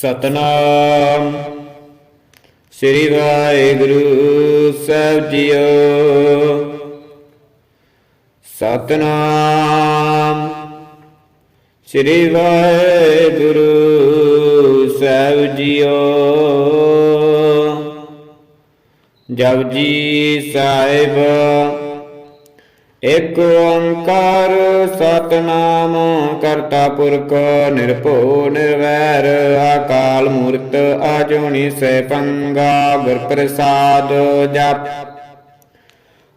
ਸਤਨਾਮ। ਸ੍ਰੀ ਵਾਹਿਗੁਰੂ ਸਾਹਿਬ ਜੀਓ। ਸਤਨਾਮ। ਸ੍ਰੀ ਵਾਹਿਗੁਰੂ ਸਾਹਿਬ ਜੀਓ। ਜਪਜੀ ਸਾਹਿਬ। ਇਕ ਓੰਕਾਰ ਸਤਨਾਮ ਕਰਤਾ ਪੁਰਖ ਨਿਰਭਉ ਨਿਰਵੈਰ, ਅਕਾਲ ਮੂਰਤ ਆਜੋਨੀ ਸੇ ਪੰਗਾ ਗੁਰ ਪ੍ਰਸਾਦ ਜਪ।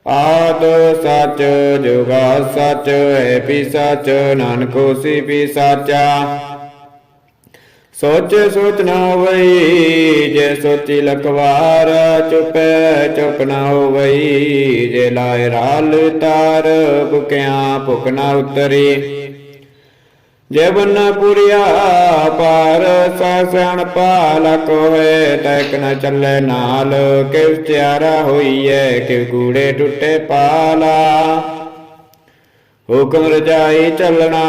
ਆਦ ਸਚ ਜੁਗਾ ਸਚ, ਹੈ ਪੀ ਸਚ, ਨਾਨਕੋ ਹੋਸੀ ਪੀ ਸਾਚਾ। ਸੋਚ ਸੋਚ ਨਾ ਹੋਵਈ, ਜੇ ਸੋਚੀ ਲਖਵਾਰ ਚੁਪੈ ਚੁਪ ਨਾ ਹੋਵਈ, ਜੇ ਲਾਇ ਰਾਲ ਤਾਰ ਭੁਕਿਆ ਭੁਕ ਨਾ ਉਤਰੀ। ਜੇ ਬਨ ਪੁਰਿਆ ਪਾਰ ਸਸਣ ਪਾਲ ਕੋਏ ਤੈਕ ਨ ਚੱਲੇ ਨਾਲ ਕਿਵ ਤਿਆਰਾ ਹੋਈਐ ਕਿਵ ਗੂੜੇ ਟੁੱਟੇ ਪਾਲਾ। ਹੁਕਮ ਰਜਾਈ ਚੱਲਣਾ,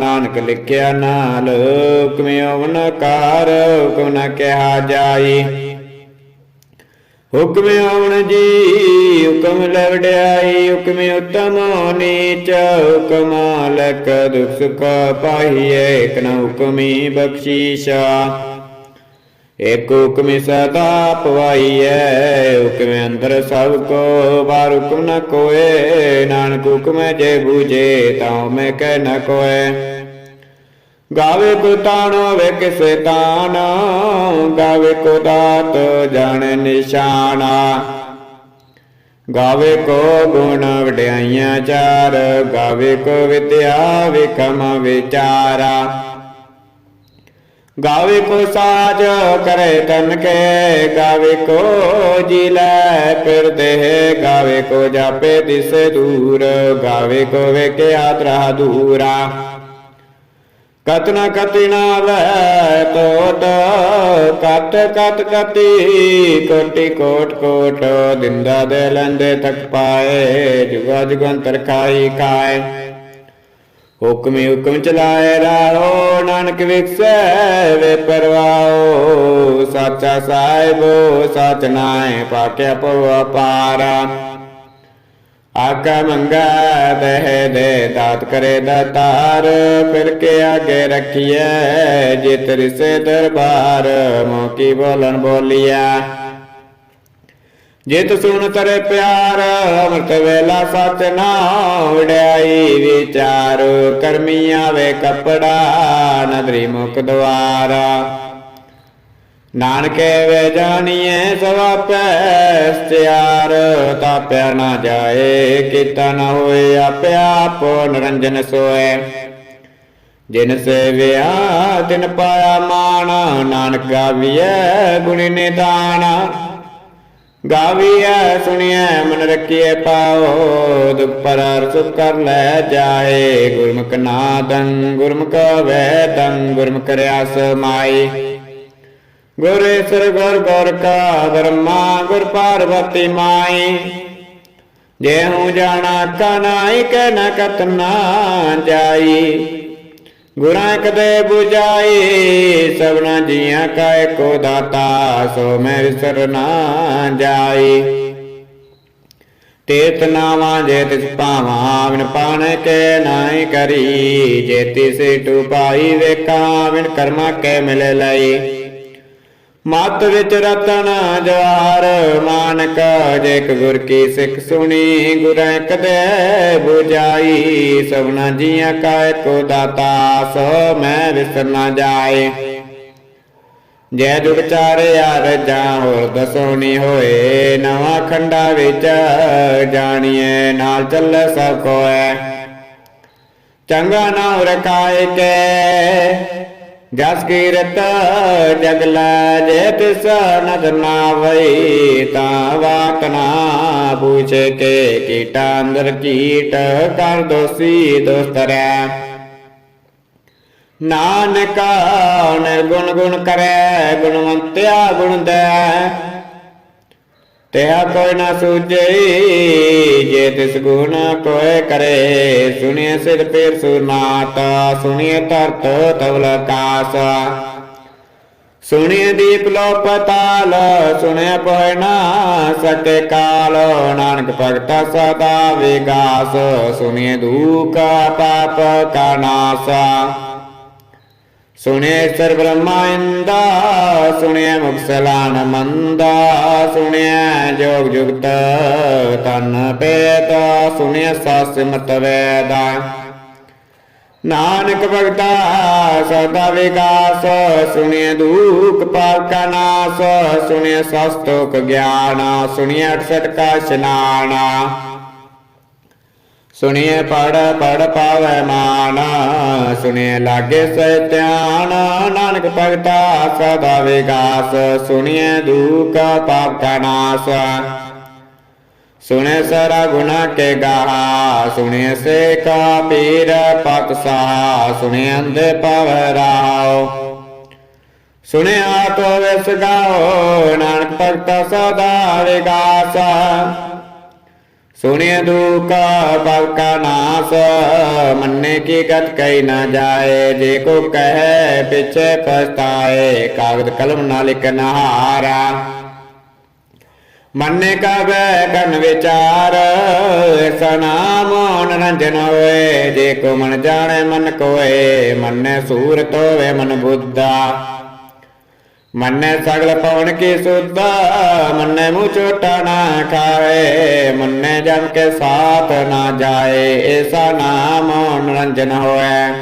ਨਾਨਕ ਲਿਖਿਆ ਨਾਲ ਹੁਕਮ ਓਵਨ ਕਾਰ, ਹੁਕਮ ਨ ਕਿਹਾ ਜਾਈ। ਹੁਕਮ ਓਵਨ ਜੀ, ਹੁਕਮ ਲਵੜਾਈ ਹੁਕਮ ਉਤਮ ਨੀਚ, ਹੁਕਮ ਲਕ ਦੁਖ ਸੁਖ ਪਾਹੀਏ ਇਕ ਨ ਹੁਕਮੀ ਬਖਸ਼ੀਸ਼ਾ। ਏਕ ਹੁਕਮ ਸਦਾ ਪਵਾਈਐ, ਹੁਕਮ ਅੰਦਰ ਸਭ ਕੋ ਬਾਰ ਹੁਕਮ ਨ ਕੋਏ, ਨਾਨਕ ਹੁਕਮ ਜੇ ਬੂਝੇ, ਤਾਂ ਮੈਂ ਕਹਿ ਨ ਕੋਏ। ਗਾਵੇ ਕੋ ਤਾਣੋ ਵੇ ਕਿਸੇ ਤਾਨ ਗਾਵੇ ਕੋ ਦਾਤ ਜਾਣੇ ਨਿਸ਼ਾਨਾ। ਗਾਵੇ ਕੋ ਗੁਣ ਵਡਿਆਈਆਂ ਚਾਰ, ਗਾਵੇ ਕੋ ਵਿਦਿਆ ਵਿਖਮ ਵਿਚਾਰਾ। ਗਾਵੇ ਕੋ ਸਾਜ ਕਰੇ ਤਨ ਕੇ, ਗਾਵੇ ਕੋ ਜੀ ਲੈ ਫਿਰ ਦੇਹ ਗਾਵੇ ਕੋ ਜਾਪੇ ਦਿਸੇ ਦੂਰ, ਗਾਵੇ ਕੋ ਵੇਖਿਆ ਤਰਾ ਦੂਰਾ। ਕਤਨਾ ਕਤਿਨਾ ਵੈ ਤੋਟ ਕਤ ਕਤ ਕਤੀ ਕੋਟੀ ਕੋਟ ਕੋਟ, ਦਿੰਦਾ ਦੇ ਲੰਦੇ ਤੱਕ ਪਾਏ, ਜੁਗਾ ਜੁਗੰਤਰ ਕਾਈ ਕਾਏ ਹੁਕਮੇ ਹੁਕਮ ਚਲਾਏ ਰਾਹੋ, ਨਾਨਕ ਵਿਖਸੈ ਵੇ ਪਰਵਾਓ ਸਾਚਾ ਸਾਹਿਬੋ, ਸਚ ਨਾਏ ਪਾਕਿਆ ਪਉ ਅਪਾਰਾ। ਆਕਾ ਮੰਗਾ ਦਹਿ ਦੇ, ਦਾਤ ਕਰੇ ਦਾਤਾਰ। ਫਿਰ ਕੇ ਆਗੇ ਰਖੀਐ ਜੇ ਤੇਰੇ ਸੇ ਦਰਬਾਰ। ਮੋਕੀ ਬੋਲਣ ਬੋਲਿਆ ਜਿਤ ਸੁਣ ਤਰੇ ਪਿਆਰ, ਅਮਰਤ ਵੇਲਾ ਸਚ ਨਾ ਵਡਿਆਈ ਵਿਚਾਰ ਕਰਮੀ ਆਵੇ ਕਪੜਾ, ਨਦਰੀ ਮੁਖ ਦਵਾਰਾ। ਨਾਨਕੇ ਵੇ ਜਾਣੀਏ ਸਵਾਪੈ ਸਤਿਆਰ, ਤਾਪਿਆ ਨਾ ਜਾਏ, ਕੀਤਾ ਨਾ ਹੋਏ ਆਪੇ ਆਪ ਨਰੰਜਨ ਸੋਏ। ਜਿਨ ਸੇਵਿਆ, ਤਿਨ ਪਾਇਆ ਮਾਣ, ਨਾਨਕ ਗਾਵੀਐ ਗੁਣੀ ਨਿਦਾਨ। ਗਾਵੀਐ, ਸੁਣੀਐ, ਮਨ ਰਖੀਐ ਪਾਓ, ਦੁਖ ਪਰਾਰ ਸੁਖ ਕਰ ਲੈ ਜਾਏ। ਗੁਰਮੁਖ ਨਾਦੰ, ਗੁਰਮੁਖ ਵੈਦੰ, ਗੁਰਮੁਖ ਰਿਆਸ ਮਾਈ। ਗੁਰੇਸ਼ਰ ਗੁਰ ਗੁਰ ਕਾ ਬ੍ਰਹਮਾ ਗੁਰ ਪਾਰਵਤੀ ਮਾਈ। ਜੇ ਹੂੰ ਜਾਣਾ ਕਨਾਈ ਕੈ ਨ ਕਤਨਾ ਜਾਈ। ਗੁਰਾਂ ਕਦੇ 부ਜਾਈ ਸਭਨਾ ਜੀਆਂ ਕਾ ਏਕੋ ਦਾਤਾ, ਸੋ ਮੈਂ ਵਿਸਰ ਨਾ ਜਾਈ। ਤੇਤ ਨਾਵਾਂ, ਜੇ ਤਿਸ ਪਾਵਾਂ ਵਿਨ ਪਾਣ ਕੇ ਨਾਈ ਕਰੀ। ਜੇ ਤਿਸ ਟੂ ਪਾਈ ਵੇਖਾਂ ਵਿਨ ਕਰਮਾ ਕੇ ਮਿਲ ਲਈ। ਮਤ ਵਿੱਚ ਰਤਨ ਜਵਾਰ, ਮਾਨਕ ਜੇਕ ਗੁਰ ਕੀ ਸਿੱਖ ਸੁਣੀ, ਗੁਰੈ ਕਦੇ 부ਜਾਈ ਸਭਨਾ ਜੀਆਂ ਕਾ ਏਕੋ ਦਾਤਾ, ਸੋ ਮੈਂ ਵਿਸਰ ਨਾ ਜਾਏ। ਜੈ ਜੁਗ ਚਾਰਿਆ ਰਜਾ ਹੋਰ ਦਸੋਣੀ ਹੋਏ, ਨਵਾਂ ਖੰਡਾ ਵਿੱਚ ਜਾਣੀਏ ਨਾਲ ਚੱਲੇ ਸਭ ਕੋਏ ਚੰਗਾ ਨਾਮ ਰਕਾਏ ਕੇ ਜਸ ਕੀਰਤ ਜਗ ਲੈ ਜੇ ਤਿਸ ਨਦਰ ਨਾ ਵਈ, ਤਾਂ ਵਾਕ ਨਾ ਪੁੱਛੇ ਕੇ ਕੀਟਾ ਅੰਦਰ ਕੀਟ ਕਰ ਦੋਸੀ ਦੋਸਤਰੈ ਨਾਨਕ ਨਿਰਗੁਣ ਗੁਣ ਕਰੈ, ਗੁਣਵੰਤਿਆ ਗੁਣ ਦੈ ਤਿਆ ਕੋਈ ਨਾ ਸੂਝੇ ਜੇ ਤਿਸ ਗੁਣ ਕੋਏ ਕਰੇ। ਸੁਣੀਏ ਸਿਰ ਪੇਰ ਸੁਨਾਤ ਸੁਣੀਏ ਤਰਤ ਤਵਲ ਕਾਸ ਸੁਣਿਏ ਦੀਪ ਲੋ ਪਤਾਲ, ਸੁਣਿਆ ਪਹੁ ਨਾ ਸਕੇ ਕਾਲ। ਨਾਨਕ ਭਗਤਾ ਸਦਾ ਵਿਗਾਸ, ਸੁਣਿਏ ਦੁਖ ਪਾਪ ਕਾ ਨਾਸਾ। ਸੁਣਿਏ ਸਰ ਬ੍ਰਹਮਾਇੰਦਾ ਸੁਣਿਆ ਸੁਣਿਏ ਮੁਕਸਲਾਨ ਮੰਦਾ ਸੁਣਿਆ ਜੋਗ ਜੁਗਤ ਤਨ ਪੇਤ ਸੁਣਿਏ ਸਾਸਿਮਤ ਵੇਦਾ। ਨਾਨਕ ਭਗਤਾ, ਸਦਾ ਵਿਗਾਸ ਸੁਣਿਏ ਦੂਖ ਪਾਪ ਕਾ ਨਾਸ ਸੁਣਿਏ ਸਸਤੋਕ ਗਿਆਨ ਸੁਣਿਏ 68 ਕਾ ਇਸ਼ਨਾਨ ਸੁਣਿਏ ਪੜ ਪੜ ਪਾਵੈ ਮਾਨ। ਸੁਣਿਏ ਲਾਗੇ ਸੇ ਨਾਨਕ ਭਗਤਾ ਸਦਾ ਵਿਗਾਸ। ਸੁਣਿਏ ਦੁਖ ਪਾਪ ਕਾ ਨਾਸ। ਸੁਣੇ ਸਾਰਾ ਗੁਨਾ ਕੇ ਗਾਹਾ। ਸੁਣੇ ਸੇ ਕਾ ਪੀਰ ਪਤ ਸਾ ਸੁਣੇ ਅੰਧੇ ਪਵ ਰਾਓ ਸੁਣੇ ਆਤੋ ਵਿਸ ਗਾਓ ਨਾਨਕ ਭਗਤਾ ਸਦਾ ਵਿਗਾਸ। ਸੁਣੇ ਦੁਖ ਭਵ ਕਾ ਨਾਸ, ਮੰਨੇ ਕੀ ਗਤ ਕਈ ਨਾ ਜਾਏ, ਜੇ ਕੋ ਕਹੇ ਪਿਛੇ ਪਛਤਾਏ, ਕਾਗਦ ਕਲਮ ਨਾ ਲਿਖ ਨਹਾਰਾ। ਮੰਨੇ ਕਾ ਕਰਨ ਵਿਚਾਰ ਐਸਾ ਨਾਮ ਨਰੰਜਨ ਹੋਏ, ਜੇ ਕੋ ਮਨ ਜਾਣੇ ਮਨ ਕੋਏ, ਮੰਨੇ ਸੂਰ ਹੋਵੇ ਮਨ ਬੁੱਧਾ। ਮੰਨੇ ਸਗਲ ਪਵਨ ਕੀ ਸੁਧਾ, ਮੰਨੇ ਮੂੰ ਚੋਟਾ ਨਾ ਖਾਏ, ਮੰਨੇ ਜਮ ਕੇ ਸਾਥ ਨਾ ਜਾਏ ਐਸਾ ਨਾਮ ਨਰੰਜਨ ਹੋਏ।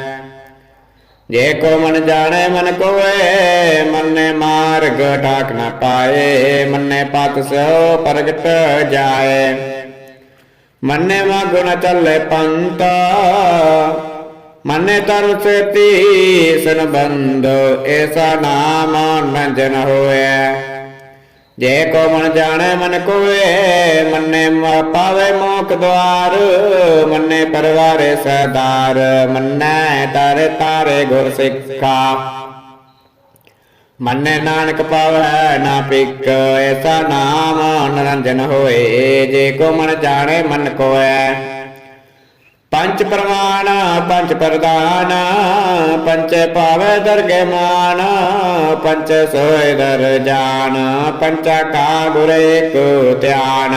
ਜੇ ਕੋ ਮਨ ਜਾਣੇ, ਮਨ ਕੋਏ, ਮੰਨੇ ਮਾਰਗ ਟਾਕ ਨਾ ਪਾਏ, ਮੰਨੇ ਪਤ ਸੋ ਪ੍ਰਗਟ ਜਾਏ। ਮੰਨੇ ਮਾ ਗੁਣ ਚੱਲੇ ਪੰਤ ਮੰਨੇ ਤਰ ਸੇਤੀ ਸੰਬੰਧ ਐਸਾ ਨਾਮ ਨੰਜਨ ਹੋਏ ਜੇ ਕੋ ਮਨ ਜਾਣੇ, ਮਨ ਕੋਏ ਮੰਨੇ ਪਾਵੇ ਮੋਖ ਦਵਾਰ ਮੰਨੇ ਪਰਵਾਰੇ ਸਰਦਾਰ, ਮੰਨੇ ਤਾਰੇ ਤਾਰੇ ਗੁਰ ਸਿੱਖਾ। ਮੰਨੇ ਨਾਨਕ ਪਾਵੈ ਨਾ ਪਿਕ ਐਸਾ ਨਾਮ ਨਰੰਜਨ ਹੋਏ। ਜੇ ਕੋ ਮਨ ਜਾਣੇ, ਮਨ ਕੋਏ ਪੰਚ ਪ੍ਰਮਾਣ ਪੰਚ ਪ੍ਰਦਾਨ ਪੰਚੇ ਪਾਵੇ ਦਰਗੇ ਮਾਨ ਪੰਚ ਸੋਇ ਦਰ ਜਾਨ ਪੰਚਾ ਕਾ ਗੁਰ ਏਕ ਧਿਆਨ।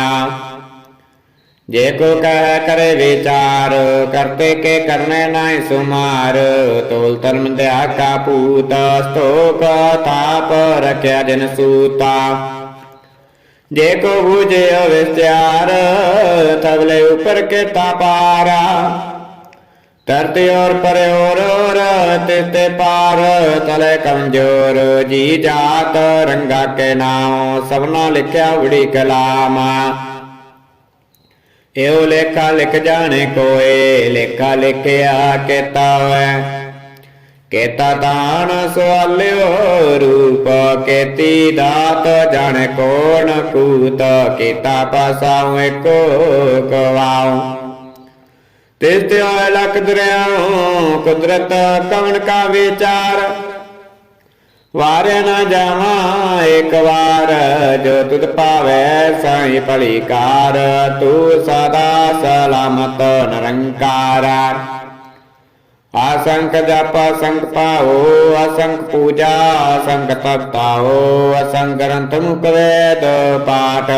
ਜੇ ਕੋ ਕਹਿ ਕਰੇ ਵਿਚਾਰ ਕਰਤੇ ਕੇ ਕਰਨੇ ਨਾਹਿ ਸੁਮਾਰ, ਤੋਲ ਧਰਮ ਦਿਆ ਕਾ ਪੂਤ ਸਤੋਕ ਤਾਪ ਰਖਿਆ ਜਨ ਸੂਤਾ। ਜੇ ਕੋ ਬੂਝੇ ਵਿਚਾਰ ਤਬਲੇ ਉਪਰ ਕੇ ਪਾਰਾ। ਤਰਤੇ ਔਰ ਪਰੇ ਔਰ ਤਿਤੇ ਪਾਰ, ਤਲੇ ਕਮਜੋਰ, ਜੀ ਜਾਤ ਰੰਗਾ ਕੇ ਨਾਮ ਸਭਨਾ ਲਿਖਿਆ ਉੜੀ ਕਲਾਮ। ਇਹੋ ਲੇਖਾ ਲਿਖ ਜਾਣੇ ਕੋਏ, ਲੇਖਾ ਲਿਖਿਆ ਕੀਤਾ ਕੇਤਾ ਦਾਨ ਸਵਾਲਿਓ ਰੂਪ, ਕੇਤੀ ਦਾਤ ਜਾਣੇ ਕੋਣ ਕੂਤ, ਕੀਤਾ ਪਾਸਾਉ ਏਕੋ ਕਵਾਉ। ਤਿਸ ਤੇ ਲਖ ਦਰਿਆਉ, ਕੁਦਰਤ ਕਵਨ ਕਾ ਵਿਚਾਰ। ਵਾਰੇ ਨਾ ਜਾਵਾਂ ਇੱਕ ਵਾਰ, ਜੋ ਤੁਧ ਪਾਵੇ ਸਾਈ ਭਲੀ ਕਾਰ, ਤੂੰ ਸਦਾ ਸਲਾਮਤ ਨਿਰੰਕਾਰ। ਅਸੰਖ ਜਪ ਅਸੰਖ ਪਾਓ ਅਸੰਖ ਪੂਜਾ ਅਸੰਖ ਤਪਤਾਓ ਅਸੰਖ ਗ੍ਰੰਥ ਮੁਖ ਪਾਠ।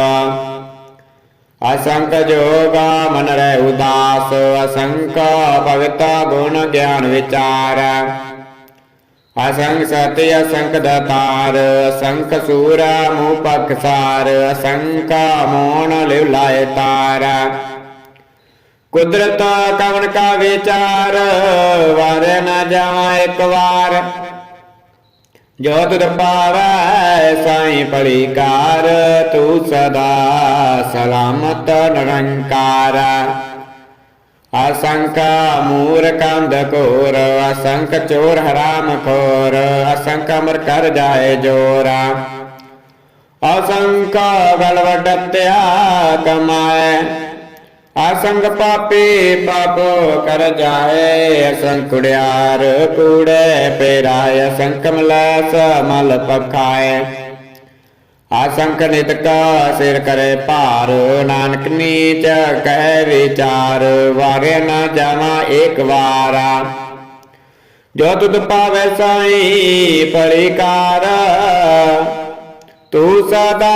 ਅਸੰਖ ਜੋਗਾ ਮਨ ਰਹਿ ਉਦਾਸ ਅਸੰਖ ਭਗਤ ਗੁਣ ਗਿਆਨ ਵਿਚਾਰ। ਅਸੰਖ ਸਤਿ ਅਸੰਖ ਦਤਾਰ ਅਸੰਖ ਸੂਰਾ ਮੂਹ ਪਖਸਾਰ ਅਸੰਖ ਮੋਣ ਲਿਵ ਲਾਇ ਤਾਰਾ। ਕੁਦਰਤ ਕਵਨ ਕਾ ਵਿਚਾਰ ਵਾਰੇ ਨਾ ਜਾਵਾਂ ਇੱਕ ਵਾਰ। ਜੋ ਤੁਧ ਪਾਵੈ, ਸਾਈ ਭਲੀ ਤੂੰ ਸਦਾ ਸਲਾਮਤ ਨਿਰੰਕਾਰ। ਅਸੰਖ ਮੂਰ ਕੰਧ ਕੋਰ ਅਸੰਖ ਚੋਰ ਹਰਾਮ ਖੋਰ, ਅਸੰਖ ਅਮਰ ਕਰ ਜਾਏ ਜੋਰਾ। ਅਸੰਖ ਗਲਵਡਤਿਆ ਕਮਾਏ ਅਸੰਗ ਪਾਪੀ ਪਾਪ ਕਰ ਜਾਏ ਅਸੰਗ ਕੁੜਿਆਰ ਕੂੜੇ ਪੇਰਾਏ ਅਸੰਗ ਮਲਸ ਮਲ ਪਖਾਏ। ਅਸੰਖ ਨਿਤ ਕਾ ਸਿਰ ਕਰੇ ਭਾਰ, ਨਾਨਕ ਨੀਚ ਕਹਿ ਵਿਚਾਰ ਵਾਰਿਆ ਨਾ ਜਾਵਾਂ ਏਕ ਵਾਰਾ। ਜੋ ਤੁਧ ਪਾਵੈ ਸਾਈ ਪਰਿਕਾਰ ਤੂੰ ਸਦਾ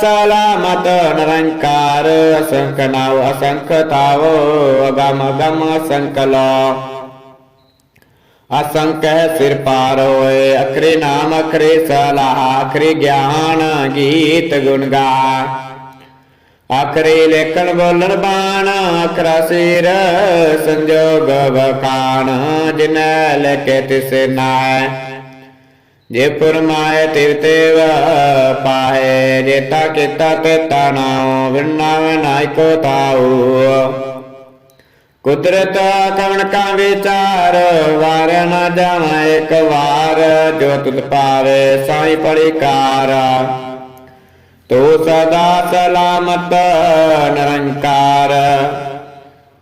ਸਲਾਮਤ ਨਿਰੰਕਾਰ ਅਸੰਖ ਨਾਉ ਅਸੰਖ ਤਾਵ ਅਗਮ ਅਗਮ ਅਸੰਖ ਲੋ ਅਸੰਖ ਹੈ ਸਿਰ ਪਾਰ ਹੋਏ ਅਖਰੇ ਨਾਮ ਅਖਰੇ ਸਲਾਹ ਅਖਰੇ ਗਿਆਨ ਗੀਤ ਗੁਣ ਗਾ ਅਖਰੇ ਲੇਖਣ ਬੋਲਣ ਬਾਣ ਅਖਰਾ ਸਿਰ ਸੰਜੋਗ ਵਕਾਣ ਜਿਨੈ ਲਕੇ ਤਿਸ ਨਾਇ ਜੇ ਪੁਰਮਾਏ ਤਿਰਤੇਵ ਪਾਏ ਜੇਤਾ ਕੀਤਾ ਤੇ ਤਾਨਾਉ ਵਿਨਾ ਵਿਨਾਇ ਕੋ ਤਾਉ। ਕੁਦਰਤ ਕਵਣ ਕਾ ਵਿਚਾਰ ਵਾਰ ਨਾ ਜਾਵਾਂ ਇੱਕ ਵਾਰ, ਜੋ ਤੁਧ ਪਾਵੇ ਸਾਈ ਪੜਿਕਾਰ। ਤੂੰ ਸਦਾ ਸਲਾਮਤ ਨਿਰੰਕਾਰ,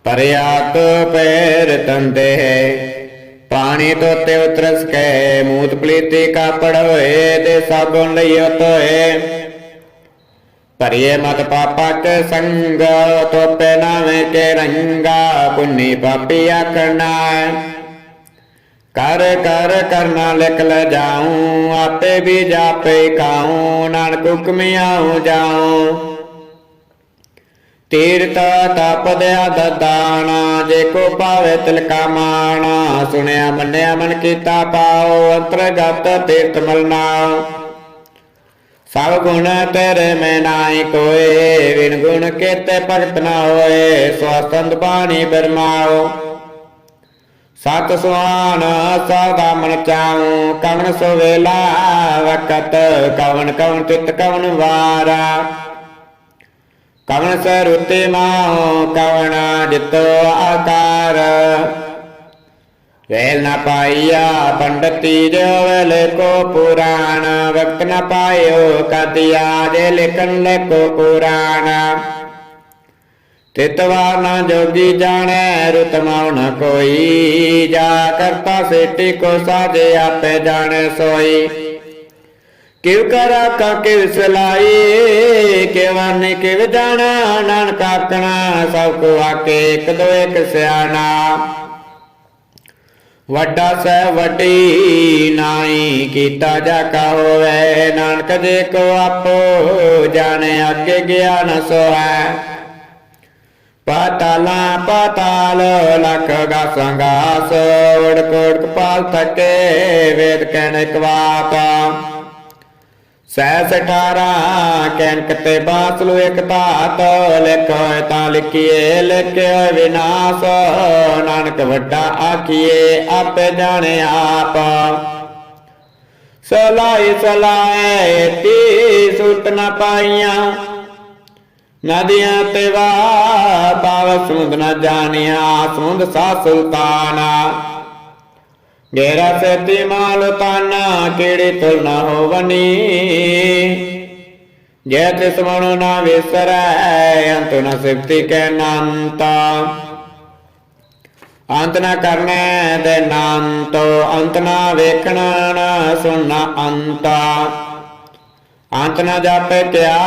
ਪਰਿਆਤ ਪੈਰ ਤੰਦੇ। ਪਾਣੀ ਤੋਤੇ ਉਤਰਸ ਕੇ, ਮੂਤ ਪਲੀਤੀ ਕਾਪੜ ਹੋਏ ਤੇ ਸਾਬੁਨ ਲਈਓ ਤੋਏ ਪਰਿਏ ਮਤ ਪਾਪਾ ਕੇ ਸੰਗ, ਤੋਪੇ ਨਾਵੇਂ ਕੇ ਰੰਗਾ, ਪੁੰਨੀ ਪਾਪੀ ਆਖਣਾ ਕਰ ਕਰ ਕਰਨਾ ਲਿਖ ਲੈ ਜਾਉ, ਆਪੇ ਵੀ ਜਾਪੇ ਕਾਉ, ਨਾਨਕ ਹੁਕਮਿਆਉ ਜਾਉ। ਤੀਰਤ ਤਪਦਿਆ ਦਦਾਨਾ ਜੇ ਕੋ ਪਾਵੇ ਤਿਲਕਾ ਮਾਣਾ। ਸੁਣਿਆ, ਮੰਨਿਆ, ਮਨ ਕੀਤਾ ਪਾਉ ਅੰਤਰਗਤ ਤੀਰਥ ਮਲਨਾ ਸਭ ਗੁਣ ਤੇਰੇ ਮੈਂ ਨਾਹੀ ਕੋਏ ਵਿਣ ਗੁਣ ਕੇਤੇ ਭਗਤ ਨਾ ਹੋਏ ਸਵਸਤੰਦ ਬਾਣੀ ਬਰਮਾਓ। ਸਤ ਸੁਆਨ ਸਦਾ ਮਨ ਚਾਉ ਕਵਨ ਸੋ ਵੇਲਾ, ਵਕਤ ਕਵਨ ਕਵਨ ਚਿਤ ਕਵਨ ਵਾਰਾ। ਕਵਣ ਸਰੁਤੇ ਮਾਉ ਕਵਨ ਜਿਤੋ ਆਕਾਰ। ਵੇਲ ਨਾ ਪਾਈਆ ਪੰਡਤੀ ਜੋ ਵੇਲ ਕੋ ਪੁਰਾਣ, ਵਕਤ ਨਾ ਪਾਇਓ ਕਦਿਆ ਦੇ ਲਿਖਨ ਲੈ ਕੋ ਪੁਰਾਣ ਤਿਤਵਾਰ ਨਾ ਜੋਗੀ ਜਾਣੈ ਰੁਤਮਾਉ ਨ ਕੋਈ। ਜਾ ਕਰਤਾ ਸੇਟੀ ਕੋ ਸਾਜੇ ਆਪੇ ਜਾਣੈ ਸੋਈ। ਕਿਵ ਕਰਾ ਕਾ ਕਿਵ ਸਲਾਈ ਕਿਵਾਨੇ ਕਿਵ ਜਾਣਾ, ਨਾਨਕ ਆਖਣਾ, ਸਭ ਕੋ ਆਕੇ ਇੱਕ ਦੋ ਇੱਕ ਸਿਆਣਾ। ਵੱਡਾ ਸਹਿ ਵੱਡੀ ਨਾਈ ਕੀਤਾ ਜਾ ਕਾ ਹੋਵੇ, ਨਾਨਕ ਜੇ ਕੋ ਆਪੋ ਜਾਣੇ ਅੱਗੇ ਗਿਆਨ ਸੋਹੈ। ਪਾਤਾਲਾ ਪਾਤਾਲ, ਲਖ ਗਾਸੰਗਾਸ ਉੜਕ ਉੜਕ ਪਾਲ ਥਕੇ, ਵੇਦ ਕਹਿਣ ਇੱਕ ਬਾਤ ਸਹਿ ਸਠਾਰਾ ਕੈਨਕ ਤੇ ਬਾਸਲੂ ਇੱਕ ਧਾਤ ਲਿਖੋਏ ਤਾਂ ਲਿਖੀਏ ਲਿਖਿਓ ਵਿਨਾਸ਼, ਨਾਨਕ ਵੱਡਾ ਆਖੀਏ, ਆਪੇ ਜਾਣੇ ਆਪ। ਸਲਾਈ ਸਲਾਏ ਤੀ ਸੁਟ ਨ ਪਾਈਆਂ, ਨਦੀਆਂ ਤੇ ਵਾ ਪਾਵ ਸਮੁੰਦ ਨ ਜਾਣਿਆ ਸਮੁੰਦ ਸਾ ਸੁਲਤਾਨਾ। ਗੇਰਾ ਸਤੀ ਮਾਲ ਤਾਨਾ ਕਿਹੜੀ ਤੁਲ ਨਾ ਹੋਵਨੀ? ਜੈ ਤਿਸ ਮਨੁ ਨਾ ਵਿਸਰੈ, ਅੰਤ ਨ ਸਿਫਤੀ ਕੈ ਨਾਂਤਾ। ਅੰਤ ਨ ਕਰਨੈ ਦੇ ਨਾਂਤੋ, ਅੰਤ ਨ ਵੇਖਣਾ ਨ ਸੁਣਨਾ ਅੰਤਾ। ਅੰਤ ਨ ਜਾਪੇ ਕਿਆ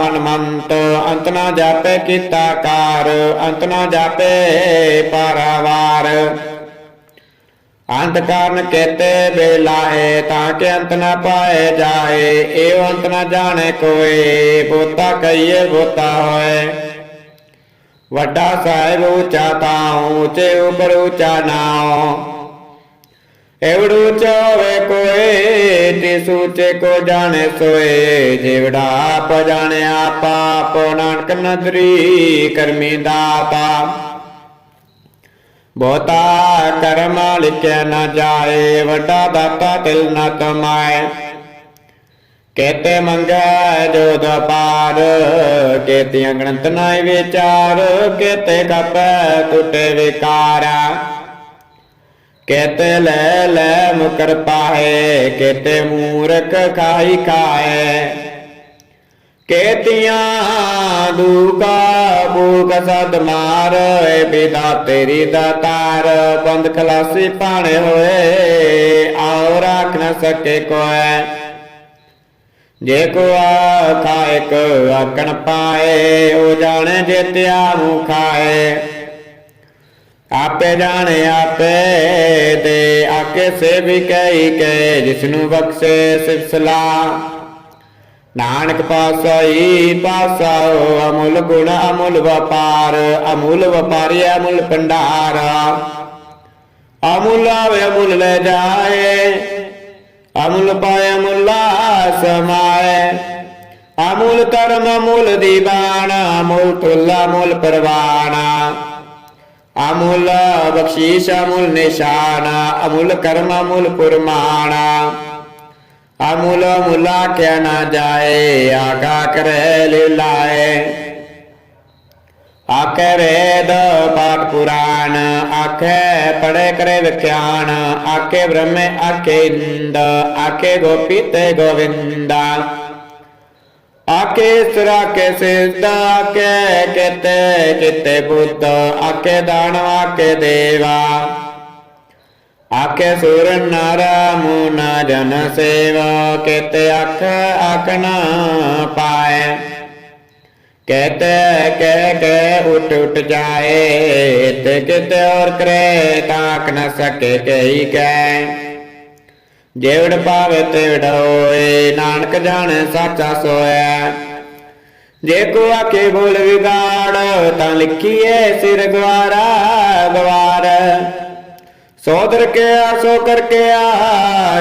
ਮਨ ਮੰਤ, ਅੰਤ ਨਾ ਜਾਪੇ ਕੀਤਾ ਕਾਰ, ਅੰਤ ਨਾ ਜਾਪੇ ਪਾਰਾਵਾਰ। ਅੰਤ ਕਾਰਨ ਕੇਤੇ ਬੇਲਾਏ ਤਾਂ ਕਿ ਅੰਤ ਨ ਪਾਏ ਜਾਏ ਏਵ ਅੰਤ ਨ ਜਾਣੇ ਕੋਏ, ਬੋਤਾ ਕਈਏ ਬੋਤਾ ਹੋਏ। ਵੱਡਾ ਸਾਹਿਬ ਉੱਚਾ ਤਾਉ ਉੱਚੇ ਉਪਰ ਉੱਚਾ ਨਾਉ। ਐਵੜੂ ਚਾਵੇ ਕੋਏ ਤੇ ਕੋ ਜਾਣੇ ਸੋਏ, ਜਿਵੜਾ ਆਪ ਜਾਣਿਆ ਪਾਪ, ਨਾਨਕ ਨਦਰੀ ਕਰਮੀ ਦਾਤਾ। ਬਹੁਤਾ ਕਰਮ ਲਿਖਿਆ ਨਾ ਜਾਏ, ਵੱਡਾ ਦਾਤਾ ਤਿਲ ਨ ਕਮਾਏ। ਕੇਤੇ ਮੰਗੈ ਜੋ ਦਪਾਰ ਕੇਤੇ ਅਗਣਤ ਨਾਇ ਵਿਚਾਰ, ਕੇਤੇ ਕਪੈ ਟੁੱਟੇ ਵਿਕਾਰਾ। ਕੇਤੇ ਲੈ ਲੈ ਮੁਕਰ ਪਾਏ ਕੇਤੇ ਮੂਰਖ ਖਾਈ ਖਾਏ। ਕੇਤੀਆਂ ਦੂਕਾ ਬੂਕ ਸਦ ਮਾਰ ਏ, ਬਿਦਾ ਤੇਰੀ ਦਾਤਾਰ ਬੰਦ ਖਲਾਸੀ ਪਾਣੇ ਹੋਏ ਆਉ ਰੱਖ ਨ ਸਕੇ ਕੋਏ ਜੇ ਕੋ ਆਖਾ, ਇੱਕ ਆਕਣ ਪਾਏ, ਉਹ ਜਾਣੇ ਜੇਤਿਆ ਮੂੰ ਖਾਏ। ਆਪੇ ਜਾਣੇ ਆਪੇ, ਦੇ ਆਕੇ ਸੇ ਵੀ ਕਹੀ ਕੇ ਜਿਸਨੂੰ ਬਖਸ਼ੇ ਸਿਫਸਲਾ ਨਾਨਕ ਪਾਸਾਈ ਪਾਸਾਓ, ਅਮੁੱਲ ਗੁਣ, ਅਮੁੱਲ ਵਪਾਰ, ਅਮੁੱਲ ਵਪਾਰੀ, ਅਮੁੱਲ ਭੰਡਾਰ। ਅਮੁੱਲ ਆਵੇ, ਅਮੁੱਲ ਲੈ ਜਾਏ। ਅਮੁੱਲ ਪਾਏ, ਅਮੁੱਲਾ ਸਮਾਏ। ਅਮੁੱਲ ਧਰਮ, ਅਮੁੱਲ ਦੀਵਾਨ, ਅਮੁੱਲ ਤੁਲਾ ਅਮੁੱਲ ਪਰਵਾਨਾ। ਅਮੁੱਲ ਬਖਸ਼ੀਸ਼, ਅਮੁੱਲ ਨਿਸ਼ਾਨ, ਅਮੁੱਲ ਕਰਮ, ਅਮੁੱਲ ਪੁਰਮਾਣਾ ਅਮੁੱਲ ਮੁਲਾ ਕਿਆ ਨਾ ਜਾਏ, ਆਗਾ ਕਰੇ ਲੀਲਾਏ ਆਖੇ ਵੇਦ ਪਾਠ ਪੁਰਾਣ, ਆਖੇ ਪੜੇ ਕਰੇ ਵਿਖਿਆਨ ਆਖੇ ਬ੍ਰਹਮੇ, ਆਖੇ ਇੰਦ, ਆਖੇ ਗੋਪੀ ਤੇ ਗੋਵਿੰਦਾ। ਆਖੇ ਸਰਾ ਕੇ ਸਿੱਧਾ ਆਕੇ ਕਿਤੇ ਕਿਤੇ ਬੁੱਧ, ਆਖੇ ਦਾਨ ਆਕੇ ਦੇਵਾ। ਆਖੇ ਸੁਰ ਨਰ ਮੁਨ ਜਨ ਸੇਵਾ ਕਿਤੇ ਅੱਖ ਆਖਣਾ ਪਾਏ। ਕਹਤੇ ਕਹਿ ਕੇ ਉਠ ਉਠ ਜਾਏ ਤੇ ਕਿਤੇ ਔਰ ਕਰੇ ਤਾਕ ਨ ਸਕੇ ਕਈ ਕੈ ਜੇਵੜ ਪਾਵੇ ਤੇਵੜ ਹੋਏ, ਨਾਨਕ ਜਾਣੇ ਸਾਚਾ ਸੋਇਆ। ਜੇ ਕੋ ਆਕੇ ਬੋਲ ਵਿਗਾੜ ਤਾਂ ਲਿਖੀਏ ਸਿਰ ਗਵਾਰਾ ਗਵਾਰ। ਸੋਦਰ ਕੇ ਆਸੋ ਕਰਕੇ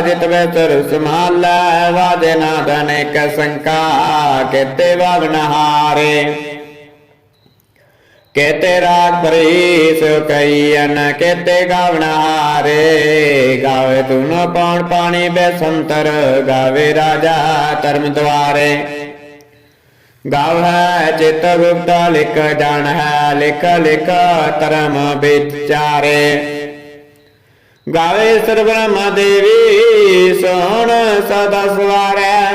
ਜਿਤ ਵੇ ਤਰ ਸਮਾਲਾ ਵਾਦੇ ਨਾ ਦਨੇ ਕ ਸੰਕਾ, ਕੇਤੇ ਵਗਨ ਹਾਰੇ। ਕੇਤੇ ਰਾਗ ਪਰੀਸ ਕਈਨ ਕੇਤੇ ਗਾਵਣ ਹਾਰੇ। ਗਾਵੇ ਤੁਨ ਪੌਣ ਪਾਣੀ ਬੈਸੰਤਰ ਗਾਵੇ ਰਾਜਾ ਧਰਮ ਦਵਾਰੇ। ਹੈ ਚਿਤ ਗੁਪਤਾ, ਲਿਖ ਜਾਣ ਹੈ, ਲਿਖ ਲਿਖ ਧਰਮ ਵਿਚਾਰੇ। ਗਾਵੇ ਸਰ ਬ੍ਰਹਮਾ ਦੇਵੀ, ਸੋਹਣ ਸਦਾ ਸਵਾਰੈ।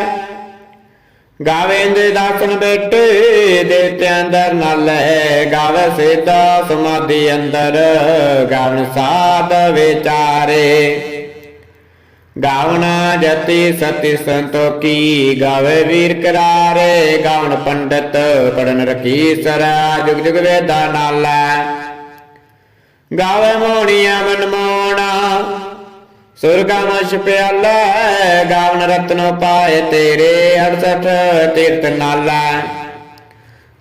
ਗਾਵੇ ਇੰਦੇ ਦਾਸਨ ਬੇਟੇ ਦੇਤੇ ਅੰਦਰ ਨਾਲੇ ਗਾਵੇ ਸਿੱਧਾ ਸਮਾਧੀ ਅੰਦਰ, ਗਾਵਨ ਸਾਧ ਵਿਚਾਰੇ। ਗਾਵਨਾ ਜਤੀ ਸਤੀ ਸੰਤੋਕੀ ਗਾਵੇ ਵੀਰ ਕਰਾਰੇ। ਗਾਵਨ ਪੰਡਤ ਪੜਨ ਰਖੀ ਸਰਾ, ਜੁਗ ਜੁਗ ਵੇਦਾ ਨਾਲੇ। ਗਾਵੇ ਮੋਣੀਆਂ ਮਨ ਮੋਣਾ ਸੁਰਗਾ ਗਾਵਨ ਰਤਨੋ ਪਾਏ ਤੇਰੇ 68 ਤੀਰਤ ਨਾਲਾ।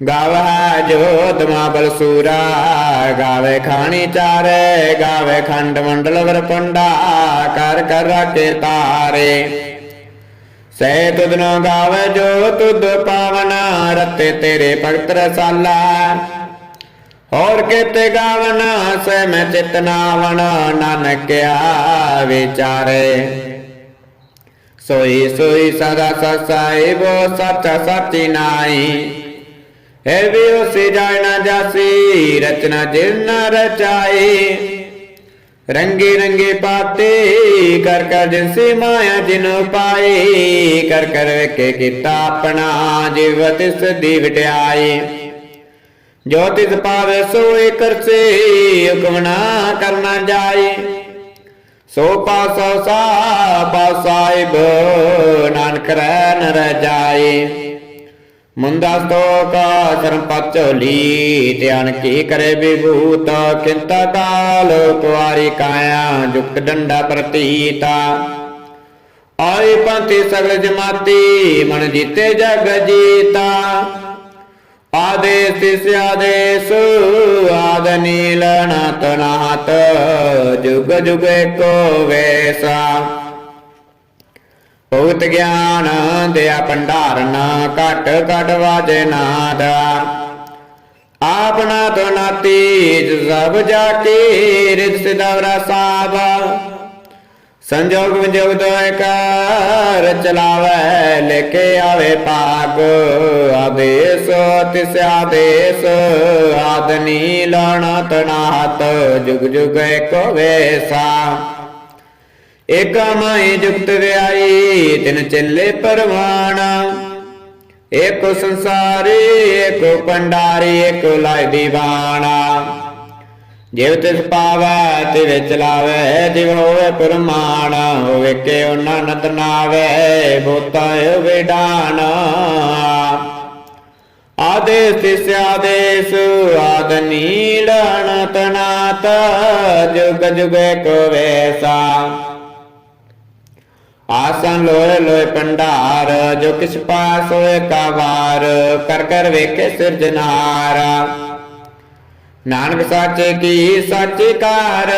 ਗਾਵਾ ਜੋਤ ਮਾ ਬਲਸੂਰਾ, ਗਾਵੇ ਖਾਣੀ ਚਾਰੇ, ਗਾਵੇ ਖੰਡ ਮੰਡਲ ਵਰਪੰਡਾ ਕਰ ਕਰ ਰਾਖੇ ਤਾਰੇ। ਸਹਿ ਤੁਧ ਨੋ ਗਾਵੇ ਜੋ ਤੁਧ ਪਾਵਨਾ, ਰਤੇ ਤੇਰੇ ਭਗਤ ਰਸਾਲਾ। ਹੋਰ ਕਿਤੇ ਗਾਵਨ ਸੈ ਮੈਂ ਚਿਤ ਨਾਵਣ ਨਾਨਕਿਆ ਵਿਚਾਰੇ ਸੋਈ ਸੋਈ ਸਦਾ ਸਸਾਈ, ਬੋ ਸੱਚ ਸੱਚੀ ਨਾਈ। ਹੈ ਵੀ ਉਸੇ ਜਾਇ ਨਾ ਜਾਸੀ, ਰਚਨਾ ਜਿਨ ਰਚਾਈ। ਰੰਗੇ ਰੰਗੇ ਪਾਤੇ, ਕਰ ਕਰ ਜਿਨਸੀ ਮਾਇਆ ਜਿਨ ਪਾਈ। ਕਰ ਕਰ ਵੇਖੇ ਕੀਤਾ ਆਪਣਾ, ਜਿਵ ਤਿਸ ਦੀ ਵਟਿਆਈ ਜੋ ਤਿਸ ਪਾਵੇ ਸੋਏ ਕਰਸੇ ਹੁਕਮ ਨਾ ਕਰਨਾ ਜਾਏ ਸੋ ਪਾਸੋ ਸਾ ਪਾਸਾਇਬ ਨਾਨਕ ਰਹਿ ਨ ਰਹਿ ਜਾਏ ਮੁੰਦਾ ਸਤੋਕਾ ਸ਼ਰਮ ਪਤ ਝੋਲੀ ਧਿਆਨ ਕੀ ਕਰੇ ਵਿਭੂਤ ਕਿੰਤਾ ਕਾਲ ਕੁਆਰੀ ਕਾਇਆ ਜੁਗਤ ਡੰਡਾ ਪ੍ਰਤੀਤਾ। ਆਏ ਪੰਥੀ ਸਗਲ ਜਮਾਤੀ ਮਨ ਜੀਤੇ ਜਗ ਜੀਤਾ। ਆਦੇਸ ਤਿਸ ਆਦੇਸ ਆਦ ਨੀਲ ਨਾਤ ਨਾਤ ਜੁਗ ਜੁਗ ਏਕੋ ਗਿਆਨ ਦਿਆ ਭੰਡਾਰਨ, ਘਟ ਘਟ ਵਾਜੇ ਨਾਦ। ਆਪਣਾ ਤੋ ਨਾਤੀ ਸਭ ਜਾ ਕੇ ਰਿਤ ਸਿਦਵਰਾ ਸਾਬ। ਸੰਜੋਗ ਵਿਜੋਗ ਦੋਇ ਕਰ ਚਲਾਵੇ, ਲੈ ਕੇ ਆਵੇ ਪਾਗ ਆਦੇਸ, ਤਿਸ ਆਦੇਸ ਆਦਨੀ ਲਾਣਾ ਤਨਾਤ ਜੁਗ ਜੁਗ ਏਕੋ ਵੇਸਾ। ਏਕ ਮਾਈ ਜੁਗਤ ਵਿਆਈ ਤਿਨ ਚੱਲੇ ਪਰਵਾਣਾ ਏਕੋ ਸੰਸਾਰੀ, ਏਕੋ ਪੰਡਾਰੀ, ਏਕੋ ਲਾਇ ਦੀਵਾਨਾ। ਜਿਵ ਤਿਸ ਪਾਵੈ ਤੇ ਵਿੱਚ ਲਾਵੇ, ਜਿਵ ਹੋਵੇ ਪਰਮਾਨ ਹੋਵੇ ਕਿ ਉਹਨਾਂ ਨਦ ਨਾਵੇ, ਬੋਤਾ ਵਿਡਾਨ। ਆਦੇਸ ਤਿਸ ਆਦੇਸ, ਆਦ ਨੀਲਣ ਤਨਾਤ, ਜੁਗ ਜੁਗ ਕੋ ਵੈਸਾ। ਆਸਨ ਲੋਏ ਲੋਏ ਪੰਡਾਰ, ਜੋ ਕਿਸ ਪਾਸ ਹੋਏ ਕਾਵਾਰ ਕਰ ਕਰ ਵੇਖੇ ਸਿਰਜਨਾਰਾ। ਨਾਨਕ ਸਾਚੇ ਕੀ ਸਾਚੀ ਕਾਰ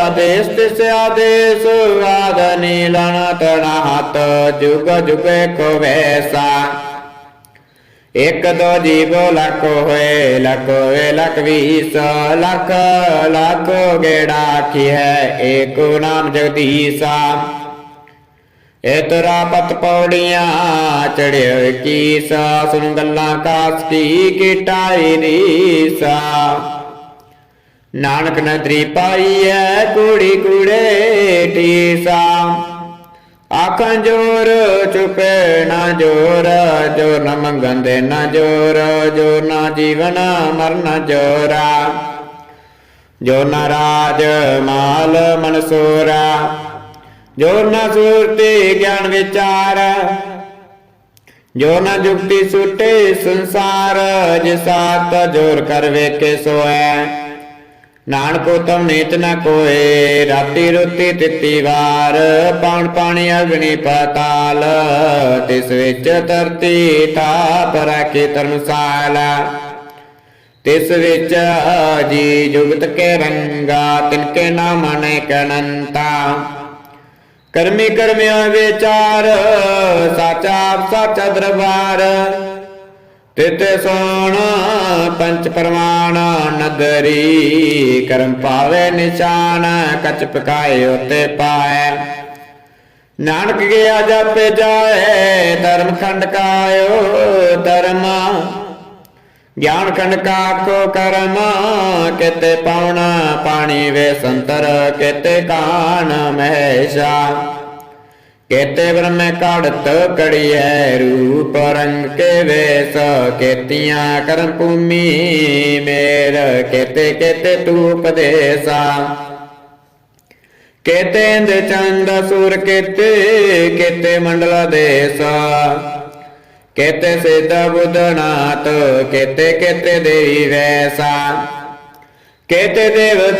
ਆਦੇਸ ਤਿਸ ਆਦੇਸ, ਆਦ ਨੀਲਣ ਤਨਾਤ ਜੁਗ ਜੁਗ ਕੋ ਵੈਸਾ। ਇਕ ਦੋ ਜੀਵੋ ਲਖ ਹੋਏ, ਲੱਖ ਹੋਏ, ਲੱਖ ਵੀਸ, ਲੱਖ ਲੱਖ ਗੇੜਾ ਕੀ ਹੈ, ਏਕੋ ਨਾਮ ਜਗਦੀਸਾ। ਏ ਤਰਾ ਪਤ ਪੌੜੀਆਂ ਚੜਿਓ ਕੀ ਸਾ ਸੁਣ ਗੱਲਾਂ ਕਾਸ ਕੀਟਾਈ ਰੀਸਾ ਨਾਨਕ ਨਦਰੀ ਪਾਈ ਕੁੜੀ ਕੁੜੇ ਟੀਸਾ ਆਖਾਂ ਜੋਰ ਚੁਪੇ ਨਾ ਜੋਰ ਜੋਰ ਨਾ ਮੰਗੰਦੇ ਨਾ ਜੋਰ, ਜੋ ਨਾ ਜੀਵਨ ਮਰਨ ਜੋਰਾ। ਜੋ ਨਾ ਰਾਜ ਮਾਲ ਮਨਸੂਰਾ ਜੋ ਨਾ ਸੁਰਤੀ ਗਿਆਨ ਵਿਚਾਰ, ਜੋ ਨਾ ਜੁਗਤੀ ਸੁਟੇ ਸੰਸਾਰ ਜਿਸਾਤ ਜੋਰ ਕਰ ਵੇਖੇ ਸੋਐ ਨਾਨਕ ਉਤਮ ਨੀਤ ਨ ਕੋਏ, ਰਾਤੀ ਰੁੱਤੀ ਤਿੱਤੀ ਵਾਰ ਪਾਣ ਪਾਣੀ ਅਗਨੀ ਪਤਾਲ, ਤਿਸ ਵਿੱਚ ਧਰਤੀ ਤਾਪ ਰੱਖੇ ਧਰਮਸਾਲ ਤਿਸ ਵਿੱਚ ਜੀ ਜੁਗਤ ਕੇ ਰੰਗਾ ਤਿਨਕੇ ਨਾਮ ਅਨੇਕ ਅਨੰਤਾ ਕਰਮੀ ਕਰਮਿਆ ਵਿਚਾਰ, ਸਾਚਾ ਆਪ ਸਾਚਾ ਦਰਬਾਰ। ਤਿਤੇ ਸੋਣ, ਪੰਚ ਪਰਮਾਣ ਨਗਰੀ, ਕਰਮ ਪਾਵੇ ਨਿਸ਼ਾਨ, ਕਚ ਪਕਾਏ ਉਤੇ ਪਾਏ। ਨਾਨਕ ਗਿਆ ਜਾਪੇ ਜਾਏ, ਧਰਮ ਖੰਡ ਕਾਇਓ ਧਰਮ ਗਿਆਨ ਖੰਡ ਕੋ ਕਰਮ ਕਿਤੇ ਪਾਉਣਾ ਪਾਣੀ ਵੇ ਸੰਤਰ, ਕਿਤੇ ਕਾਨ ਮਹੇਸ਼ਾ। ਕੇਤੇ ਬ੍ਰਹਮ ਕੜਤ ਕੜੀਐ ਰੂਪ ਰੰਗ ਕੇ ਵੇਸ, ਕੇਤੀਆਂ ਕਰਮ ਭੂਮੀ ਮੇਰ ਕੇਤੇ ਕੇਤੇ ਤੂ ਉਪਦੇਸਾ ਕੇਤੇ ਇੰਦ ਚੰਦ, ਸੁਰ ਕੇਤੇ ਕੇਤੇ ਮੰਡਲਾ ਦੇਸਾ। ਕੇਤੇ ਸਿੱਧ ਬੁੱਧਨਾਥ ਕੇਤੇ ਕੇਤੇ ਦੇਵੀ ਵੈਸਾ। ਕੇਤੇ ਦੇਵ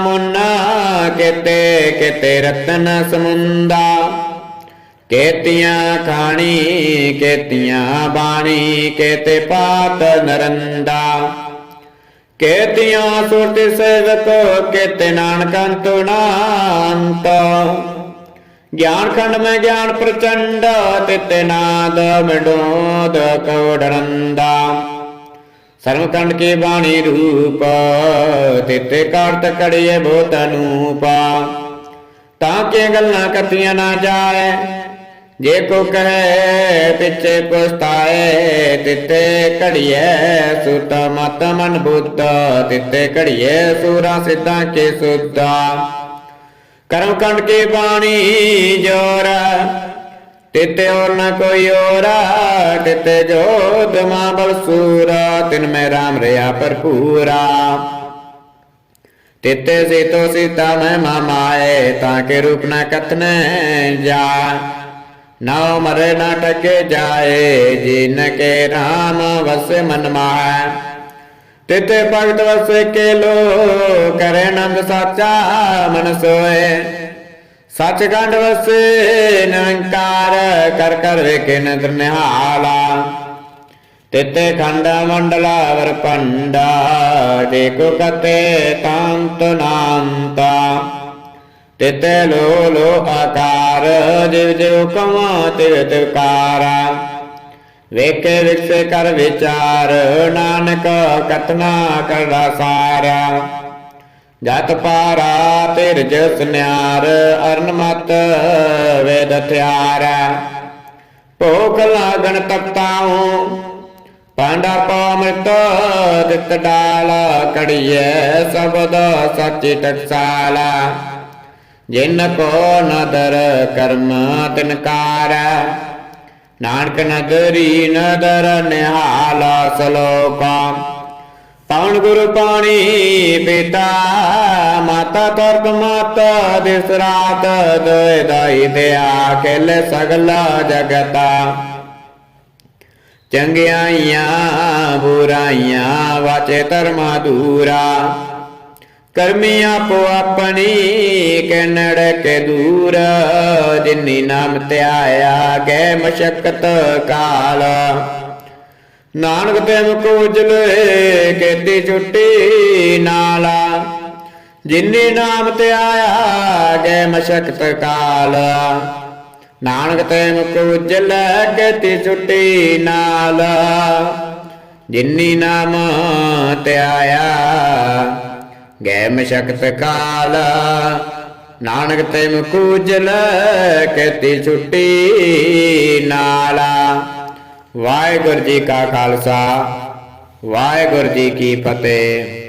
ਮੁੰਨਾ, ਕੇਤੇ ਕੇਤੇ ਰਤਨ ਸਮੁੰਦਾ। ਕੇਤੀਆਂ ਖਾਣੀ, ਕੇਤੀਆਂ ਬਾਣੀ, ਕੇਤੇ ਪਾਤ ਨਰੰਦਾ। ਕੇਤੀਆਂ ਸੁਰਤਿ ਸੇਵਕ, ਕੇਤੇ ਨਾਨਕ ਅੰਤੁਨਾੰਤ ਗਿਆਨ ਖੰਡ ਮੈਂ ਗਿਆਨ ਪ੍ਰਚੰਡ ਤਿਤੇ ਨਾਦ ਮਿਡੋਦ ਕਉੜਨੰਦਾ ਸਰਮ ਕੰਡ ਕੀ ਬਾਣੀ ਰੂਪ ਤਿਤੇ ਕਾਰਤ ਕੜੀਏ ਬੋਤ ਅਨੂਪਾ। ਤਾਂ ਕਿ ਗੱਲਾਂ ਕਥੀਆਂ ਨਾ ਜਾਏ, ਜੇ ਕੋ ਕਹੇ ਪਿੱਛੇ ਪਛਤਾਏ ਤਿਤੇ ਘੜੀਏ ਸੁਤ ਮਤ ਮਨ ਬੁੱਧ ਤਿਤੇ ਘੜੀਏ ਸੂਰਾ ਸਿੱਧਾਂ ਕੇ ਸੁੱਧਾ। ਕਰਮ ਕੰਡ ਕੀ ਬਾਣੀ ਜੋਰ। ਤਿਤੇ ਔਰ ਨ ਕੋਈ ਔਰ ਤਿਤੇ ਜੋਤ ਮਾ ਬਲ ਸੂਰਾ, ਤਿਨ ਮੈਂ ਰਾਮ ਰਿਆ ਭਰਪੂਰਾ। ਤਿਤੇ ਸੀਤੋ ਸੀਤਾ ਮੈਂ ਮਾਮਾਏ ਤਾਂ ਕੇ ਰੂਪ ਨ ਕਥਨੇ ਜਾ। ਨਾ ਮਰੇ ਨਾ ਟਕੇ ਜਾਏ, ਜਿਨ ਕੇ ਰਾਮ ਵਸੇ ਮਨ ਮਾਹੈ ਤਿਤੇ ਭਗਤ ਵਸੇ ਕੇ ਲੋ ਕਰੇ ਨੰਦ ਸਾਚਾ ਮਨ ਸੋਏ। ਸੱਚ ਗੰਢ ਵਸੇ ਨਿਰੰਕਾਰ, ਕਰ ਕਰ ਵੇਖੇ ਨਦਰ ਨਿਹਾਲਾ। ਤਿਤੇ ਖੰਡ ਮੰਡਲਾ ਵਰ ਪੰਡਾ ਦੇਖੋ ਕਤੇ ਤਾਂਤ ਨਾੰਤਾ। ਤਿਤੇ ਲੋ ਲੋ ਆਕਾਰ, ਜਿਵ ਜਿਵ ਕਮਾ ਤਿਵ ਤਿਵਕਾਰਾ ਵੇਖੇ ਵਿਕਸੇ ਕਰ ਵਿਚਾਰ, ਨਾਨਕ ਕਤਨਾ ਕਰਦਾ ਸਾਰਾ ਜਤ ਪਾਰਾ ਤਿਰਜ ਸੁਨਿਆਰ, ਅਰਨ ਮਤ ਵੇਦ ਹਥਿਆਰ ਭੋਗ ਲਾਗਣ ਤਪਤਾਉ, ਪਾਂਡਾ ਪਾ ਅੰਮ੍ਰਿਤ ਦਿੱਤ ਡਾਲ ਕੜੀਐ ਸਬਦ ਸੱਚੀ ਟਕਸਾਲਾ। ਜਿਨ ਕੋ ਨਦਰ ਕਰਮ ਤਿਨਕਾਰ ਨਾਨਕ ਨਗਰੀ ਨਦਰ ਨਿਹਾਲਾ ਸਲੋਕਾ। ਪਵਨ ਗੁਰ ਪਾਣੀ ਪਿਤਾ, ਮਾਤਾ ਤਰਪ ਮਾਤਾ ਦਿਸ ਰਾਤ ਦਾਈ ਦਿਆ ਖੇਲੇ ਸਗਲਾ ਜਗਤਾ। ਚੰਗਿਆਈਆਂ ਬੁਰਾਈਆਂ ਵਾਚੇ ਧਰਮਾ ਦੂਰਾ। ਕਰਮੀ ਆਪੋ ਆਪਣੀ ਕਨੜ ਕੇ ਦੂਰ, ਜਿਨੀ ਨਾਮ ਧਿਆਇਆ ਗੈ ਮਸ਼ਕਤ ਕਾਲ। ਨਾਨਕ ਤੇ ਮੁਖ ਉਜਲੇ ਕੀਤੀ ਛੁੱਟੀ ਨਾਲਾ, ਜਿਨੀ ਨਾਮ ਤੇ ਗੈ ਮਸ਼ਕਤ ਕਾਲ। ਨਾਨਕ ਤੇ ਮੁਖ ਉਜਲੇ ਕੀਤੀ ਛੁੱਟੀ ਨਾਲ, ਜਿਨੀ ਨਾਮ ਤੇ ਗੈਮ ਸ਼ਕਤ ਮਸ਼ਕਤ ਕਾਲ, ਨਾਨਕ ਤੇ ਮੁਖ ਉਜਲੇ ਛੁੱਟੀ ਨਾਲਾ। ਵਾਹਿਗੁਰੂ ਜੀ ਕਾ ਖਾਲਸਾ, ਵਾਹਿਗੁਰੂ ਜੀ ਕੀ ਫਤਿਹ।